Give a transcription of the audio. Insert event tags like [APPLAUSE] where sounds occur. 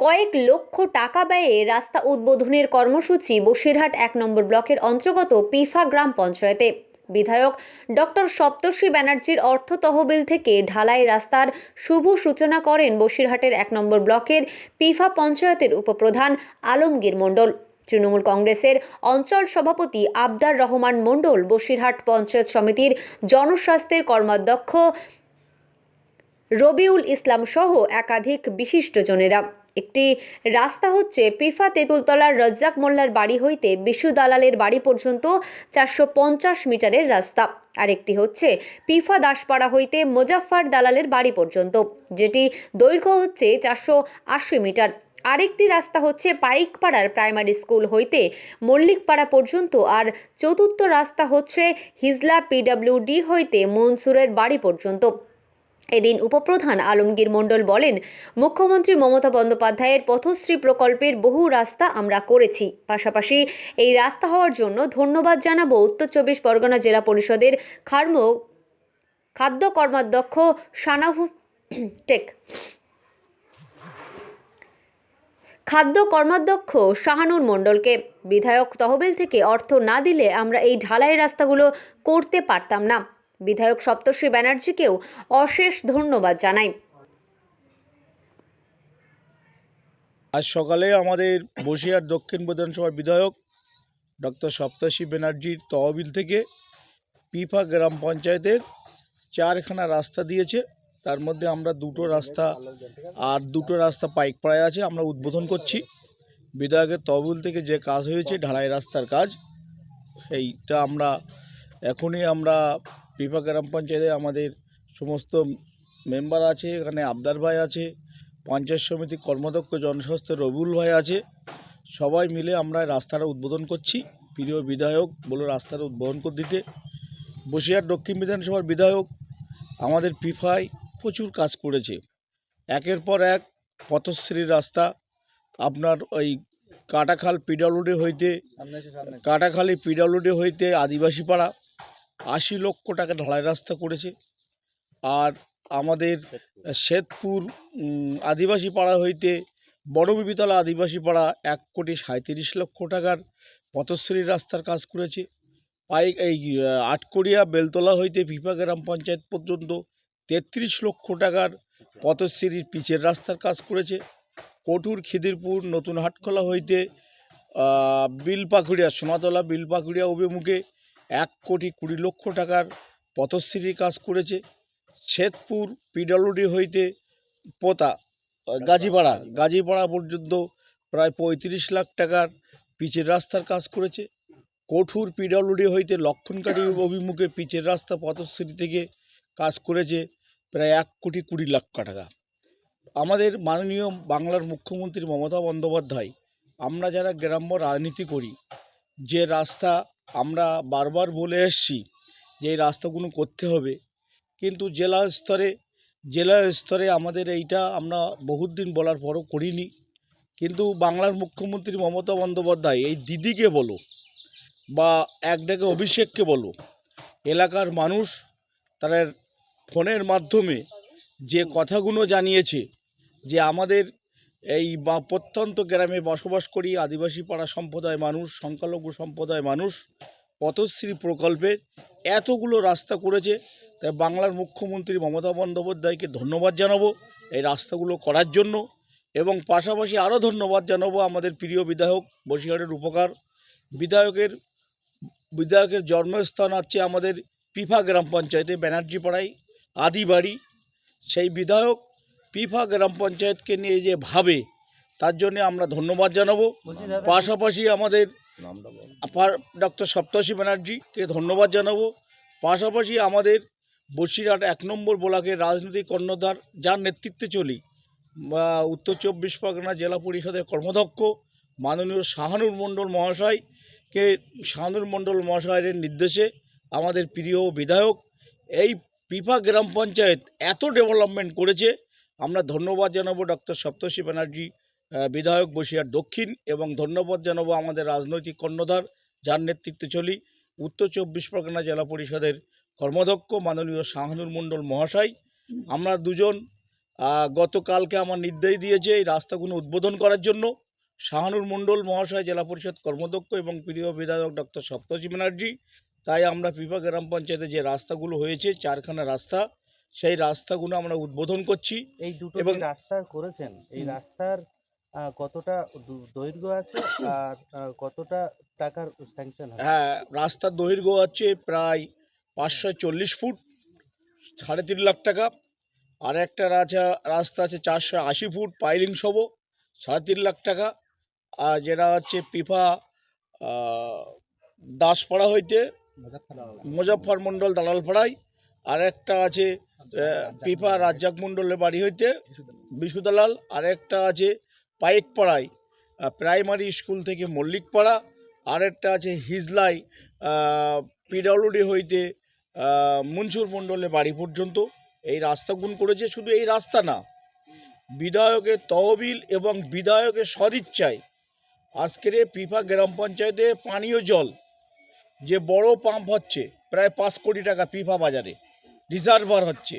কয়েক লক্ষ টাকা ব্যয়ে রাস্তা উদ্বোধনের কর্মসূচি বসিরহাট এক নম্বর ব্লকের অন্তর্গত পিফা গ্রাম পঞ্চায়েতে। বিধায়ক ডক্টর সপ্তর্ষি ব্যানার্জির অর্থ তহবিল থেকে ঢালাই রাস্তার শুভ সূচনা করেন বসিরহাটের এক নম্বর ব্লকের পিফা পঞ্চায়েতের উপপ্রধান আলমগীর মণ্ডল। তৃণমূল কংগ্রেসের অঞ্চল সভাপতি আবদার রহমান মণ্ডল বসিরহাট পঞ্চায়েত সমিতির জনস্বাস্থ্যের কর্মাধ্যক্ষ রবিউল ইসলাম সহ একাধিক বিশিষ্টজনেরা। একটি রাস্তা হচ্ছে পিফা তেঁতুলতলার রজ্জাক মোল্লার বাড়ি হইতে বিশু দালালের বাড়ি পর্যন্ত চারশো পঞ্চাশ মিটারের রাস্তা। আরেকটি হচ্ছে পিফা দাসপাড়া হইতে মোজাফফর দালালের বাড়ি পর্যন্ত, যেটি দৈর্ঘ্য হচ্ছে চারশো আশি মিটার। আরেকটি রাস্তা হচ্ছে পাইকপাড়ার প্রাইমারি স্কুল হইতে মল্লিকপাড়া পর্যন্ত, আর চতুর্থ রাস্তা হচ্ছে হিজলা পিডব্লিউডি হইতে মনসুরের বাড়ি পর্যন্ত। এদিন উপপ্রধান আলমগীর মণ্ডল বলেন, মুখ্যমন্ত্রী মমতা বন্দ্যোপাধ্যায়ের পথশ্রী প্রকল্পের বহু রাস্তা আমরা করেছি। পাশাপাশি এই রাস্তা হওয়ার জন্য ধন্যবাদ জানাব উত্তর চব্বিশ পরগনা জেলা পরিষদের খার্ম, খাদ্য কর্মাধ্যক্ষ সানাহু টেক। খাদ্য কর্মাধ্যক্ষ শাহানুর মণ্ডলকে বিধায়ক তহবিল থেকে অর্থ না দিলে আমরা এই ঢালাই রাস্তাগুলো করতে পারতাম না। বিধায়ক সপ্তর্ষি ব্যানার্জিকেও অশেষ ধন্যবাদ জানাই। আজ সকালে আমাদের বসিরহাট দক্ষিণ বিধানসভার বিধায়ক ডক্টর সপ্তাশী ব্যানার্জির তহবিল থেকে পিফা গ্রাম পঞ্চায়েতের চারখানা রাস্তা দিয়েছে। তার মধ্যে আমরা দুটো রাস্তা আর দুটো রাস্তা পাইক পাইকপাড়ায় আছে, আমরা উদ্বোধন করছি। বিধায়কের তহবিল থেকে যে কাজ হয়েছে, ঢালাই রাস্তার কাজ, সেইটা আমরা এখনই আমরা পিফা গ্রাম পঞ্চায়েতে আমাদের সমস্ত মেম্বার আছে, এখানে আবদার ভাই আছে, পঞ্চায়েত সমিতি কর্মদক্ষ জনস্বাস্থ্য রবুল ভাই আছে। সবাই মিলে আমরা রাস্তাটা উদ্বোধন করছি। প্রিয় বিধায়ক বলে রাস্তাটা উদ্বোধন করে দিতে। বসিরহাট দক্ষিণ বিধানসভার বিধায়ক, আমাদের পিফায় প্রচুর কাজ করেছে। একের পর এক পথশ্রী রাস্তা। আপনার ওই কাটাখাল পিডালুডি হইতে, কাটাখালি পিডালুডি হইতে আদিবাসী পাড়া আশি লক্ষ টাকা ঢালাই রাস্তা করেছে। আর আমাদের শ্বেতপুর আদিবাসী পাড়া হইতে বড়বিবিতলা আদিবাসী পাড়া এক কোটি সাঁত্রিশ লক্ষ টাকার পথশ্রী রাস্তার কাজ করেছে। পাইক, এই আটকড়িয়া, বেলতলা হইতে পিপা গ্রাম পঞ্চায়েত পর্যন্ত তেত্রিশ লক্ষ টাকার পথশ্রীর পিচের রাস্তার কাজ করেছে। কটুর খিদিরপুর, নতুন হাটখোলা হইতে বিলপাকুড়িয়া, সোনাতলা বিলপাকুড়িয়া অভিমুখে এক কোটি কুড়ি লক্ষ টাকার পথশ্রীর কাজ করেছে শ্বেতপুর পিডব্লিউডি হইতে পোতা গাজীপাড়া গাজীপাড়া পর্যন্ত প্রায় পঁয়ত্রিশ লাখ টাকার পিচের রাস্তার কাজ করেছে। কঠুর পিডব্লিউডি হইতে লক্ষণকারী [COUGHS] অভিমুখে পিচের রাস্তা পথশ্রী থেকে কাজ করেছে প্রায় এক কোটি কুড়ি লাখ টাকা। আমাদের মাননীয় বাংলার মুখ্যমন্ত্রী মমতা বন্দ্যোপাধ্যায় আমরা যারা গ্রাম্য রাজনীতি করি যে রাস্তা আমরা বারবার বলে এসছি যে এই রাস্তাগুলো করতে হবে। কিন্তু জেলা স্তরে জেলা স্তরে আমাদের এইটা আমরা বহুত দিন বলার পরও করিনি। কিন্তু বাংলার মুখ্যমন্ত্রী মমতা বন্দ্যোপাধ্যায়, এই দিদিকে বলো বা এক ডাকে অভিষেককে বলো, এলাকার মানুষ তারা ফোনের মাধ্যমে যে কথাগুলো জানিয়েছে, যে আমাদের এই বা প্রত্যন্ত গ্রামে বসবাস করি আদিবাসী পাড়া সম্প্রদায় মানুষ, সংখ্যালঘু সম্প্রদায় মানুষ, পথশ্রী প্রকল্পের এতগুলো রাস্তা করেছে। তাই বাংলার মুখ্যমন্ত্রী মমতা বন্দ্যোপাধ্যায়কে ধন্যবাদ জানাব এই রাস্তাগুলো করার জন্য এবং পাশাপাশি আরও ধন্যবাদ জানাব আমাদের প্রিয় বিধায়ক বসিরহাটের উপকার। বিধায়কের বিধায়কের জন্মস্থান আছে আমাদের পিফা গ্রাম পঞ্চায়েতে ব্যানার্জি পাড়ায় আদিবাড়ি। সেই বিধায়ক পিফা গ্রাম পঞ্চায়েতকে নিয়ে যে ভাবে তার জন্য আমরা ধন্যবাদ জানাব। পাশাপাশি আমাদের ডক্টর সপ্তর্ষি ব্যানার্জিকে ধন্যবাদ জানাব। পাশাপাশি আমাদের বসিরহাট এক নম্বর ব্লকের রাজনৈতিক কর্ণধার যার নেতৃত্বে চলি উত্তর চব্বিশ পরগনা জেলা পরিষদের কর্মদক্ষ মাননীয় শাহানুর মণ্ডল মহাশয়কে শাহানুর মণ্ডল মহাশয়ের নির্দেশে আমাদের প্রিয় বিধায়ক এই পিপা গ্রাম পঞ্চায়েত এত ডেভেলপমেন্ট করেছে আমরা ধন্যবাদ জানাব ডক্টর সপ্তর্ষি ব্যানার্জি বিধায়ক বসিরহাট দক্ষিণ এবং ধন্যবাদ জানাব আমাদের রাজনৈতিক কর্ণধার যার নেতৃত্বে চলি উত্তর চব্বিশ পরগনা জেলা পরিষদের কর্মদক্ষ মাননীয় শাহানুর মণ্ডল মহাশয়। আমরা দুজন গতকালকে আমার নির্দেশ দিয়েছে এই রাস্তাগুলো উদ্বোধন করার জন্য। শাহানুর মণ্ডল মহাশয় জেলা পরিষদ কর্মদক্ষ এবং প্রিয় বিধায়ক ডক্টর সপ্তর্ষি ব্যানার্জি। তাই আমরা পিপা গ্রাম পঞ্চায়েতে যে রাস্তাগুলো হয়েছে, চারখানা রাস্তা সেই রাস্তাগুলো আমরা উদ্বোধন করছি। এই দুটো এবং- রাস্তা করেছেন এই রাস্তার কতটা দৈর্ঘ্য আছে আর কতটা টাকার স্যাংশন হ্যাঁ রাস্তার দৈর্ঘ্য হচ্ছে প্রায় পাঁচশো চল্লিশ ফুট সাড়ে তিন লাখ টাকা। আর একটা রাজা রাস্তা আছে চারশো আশি ফুট পাইলিং সহ সাড়ে তিন লাখ টাকা। আর যেটা হচ্ছে পিফা দাসপাড়া হইতে মুজফ্ফর মণ্ডল দালালপাড়ায়। আর একটা আছে পিফা রাজ্জাক মণ্ডলের বাড়ি হইতে বিশু দালাল আর একটা আছে পাইকপাড়ায় প্রাইমারি স্কুল থেকে মল্লিকপাড়া আর একটা আছে হিজলাই পিডব্লিউডি হইতে মনসুর মণ্ডলের বাড়ি পর্যন্ত। এই রাস্তা গুণ করেছে শুধু এই রাস্তা না, বিধায়কের তহবিল এবং বিধায়কের সদিচ্ছায়। আজকের পিফা গ্রাম পঞ্চায়েতে পানীয় জল, যে বড় পাম্প হচ্ছে, প্রায় পাঁচ কোটি টাকা পিফা বাজারে। রিজার্ভার হচ্ছে।